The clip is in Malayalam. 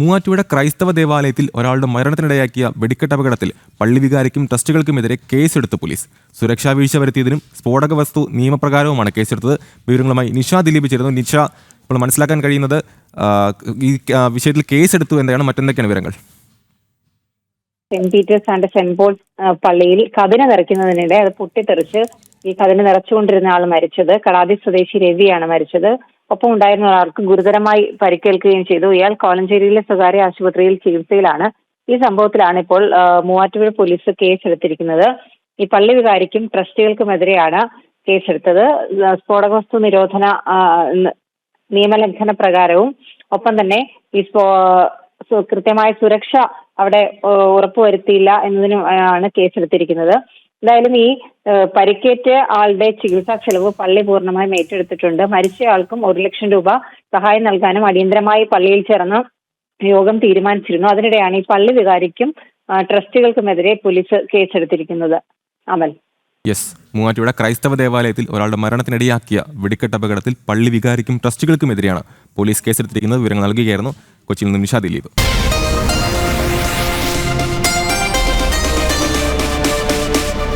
മൂവാറ്റുപുഴ ക്രൈസ്തവ ദേവാലയത്തിൽ ഒരാളുടെ മരണത്തിനിടയാക്കിയ വെടിക്കെട്ട് അപകടത്തിൽ പള്ളി വികാരിക്കും ട്രസ്റ്റുകൾക്കുമെതിരെ കേസെടുത്ത് പോലീസ്. സുരക്ഷാ വീഴ്ച വരുത്തിയതിനും സ്ഫോടക വസ്തു നിയമപ്രകാരവുമാണ് കേസെടുത്തത്. വിവരങ്ങളുമായി നിഷ ദിലീപ് ചേരുന്നു നിഷ ഇപ്പോൾ മനസ്സിലാക്കാൻ കഴിയുന്നത് ഈ വിഷയത്തിൽ കേസെടുത്തു എന്താണ് മറ്റെന്തൊക്കെയാണ് വിവരങ്ങൾ? Saint Peter's and saint Paul's പള്ളിയിൽ കതിന നിറയ്ക്കുന്നതിനിടെ അത് പൊട്ടിത്തെറിച്ച് ഈ കതിന നിറച്ചുകൊണ്ടിരുന്ന ആൾ മരിച്ചത്. കടാതി സ്വദേശി രവിയാണ് മരിച്ചത്. ഒപ്പം ഉണ്ടായിരുന്ന ഒരാൾക്ക് ഗുരുതരമായി പരിക്കേൽക്കുകയും ചെയ്തു. ഇയാൾ കോലഞ്ചേരിയിലെ സ്വകാര്യ ആശുപത്രിയിൽ ചികിത്സയിലാണ്. ഈ സംഭവത്തിലാണ് ഇപ്പോൾ മൂവാറ്റുപുഴ പോലീസ് കേസെടുത്തിരിക്കുന്നത്. ഈ പള്ളി വികാരിക്കും ട്രസ്റ്റികൾക്കുമെതിരെയാണ് കേസെടുത്തത്. സ്ഫോടക വസ്തു നിരോധന നിയമലംഘന പ്രകാരവും ഒപ്പം തന്നെ ഈ കൃത്യമായ സുരക്ഷ അവിടെ ഉറപ്പുവരുത്തിയില്ല എന്നതിനും ആണ് കേസെടുത്തിരിക്കുന്നത്. എന്തായാലും ഈ പരിക്കേറ്റ ആളുടെ ചികിത്സാ ചെലവ് പള്ളി പൂർണമായും ഏറ്റെടുത്തിട്ടുണ്ട്. മരിച്ചയാൾക്കും ഒരു ലക്ഷം രൂപ സഹായം നൽകാനും അടിയന്തരമായി പള്ളിയിൽ ചേർന്ന് യോഗം തീരുമാനിച്ചിരുന്നു. അതിനിടെയാണ് ഈ പള്ളി വികാരിക്കും ട്രസ്റ്റുകൾക്കുമെതിരെ ട്രസ്റ്റികൾക്കുമെതിരെ പോലീസ് കേസെടുത്തിരിക്കുന്നത്. അമൽ. യെസ്. മൂവാറ്റുപുഴ ക്രൈസ്തവ ദേവാലയത്തിൽ ഒരാളുടെ മരണത്തിനിടയാക്കിയ വെടിക്കെട്ട് അപകടത്തിൽ പള്ളി വികാരിക്കും ട്രസ്റ്റുകൾക്കുമെതിരെയാണ് പോലീസ് കേസെടുത്തിരിക്കുന്നത്. വിവരങ്ങൾ നൽകുകയായിരുന്നു കൊച്ചിയിൽ നിന്ന് നിഷാ ദിലീപ്.